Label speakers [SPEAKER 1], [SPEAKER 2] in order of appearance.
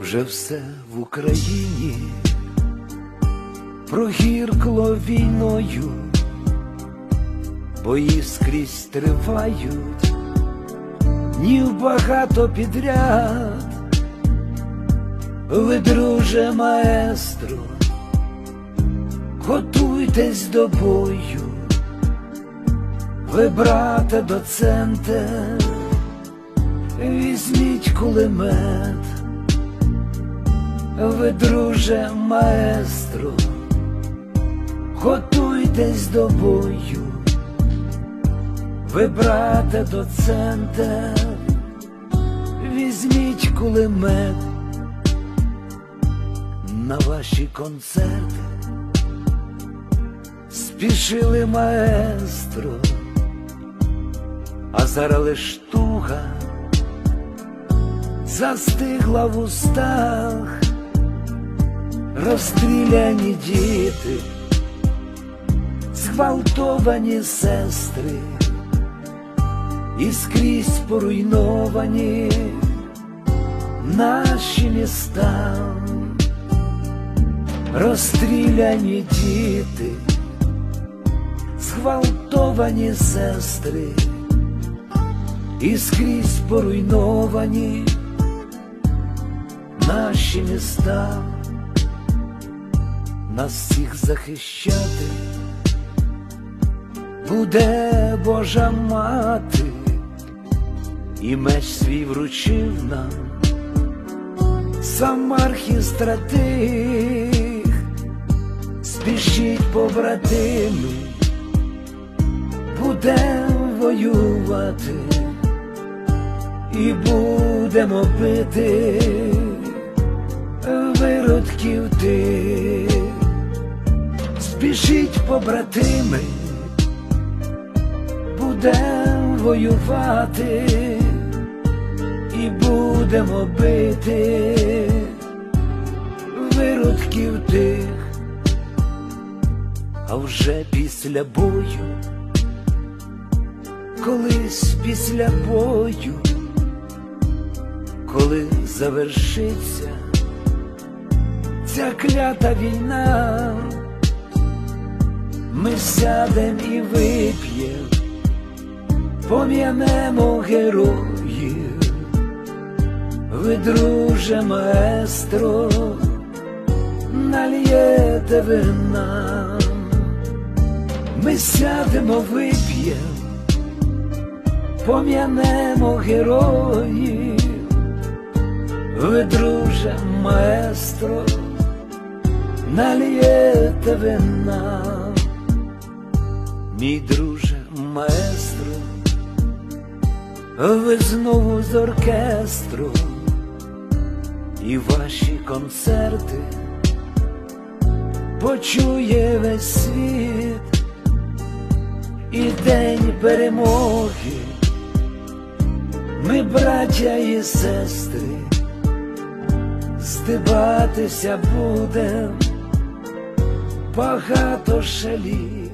[SPEAKER 1] вже все в Україні. Прогіркло війною, бої скрізь тривають, днів багато підряд, ви, друже маестро, готуйтесь до бою, ви, брате доценте, візьміть кулемет. Ви, друже маестро, готуйтесь до бою, ви, брате доценте, візьміть кулемет на ваші концерти, спішили маестро, а зараз лиш туга застигла в устах розстріляні діти, зґвалтовані сестри, і скрізь поруйновані наші міста, розстріляні діти, зґвалтовані сестри, і скрізь поруйновані наші міста Нас всіх захищати буде Божа мати, і меч свій вручив нам сам архістратих, спішіть побратими, будем воювати і будемо бити виродків тих. Спішіть, побратими, будем воювати і будемо бити виродків тих, а вже після бою, колись після бою, коли завершиться ця клята війна ми сядем і вип'єм, пом'янемо героїв, ви, друже маестро, нальєте ви нам, ми сядемо, вип'єм, пом'янемо героїв, ви, друже маестро, нальєте ви нам мій друже маестро, ви знову з оркестром і ваші концерти почує весь світ. І день перемоги, ми, браття і сестри, здибатися будем. Багато шалів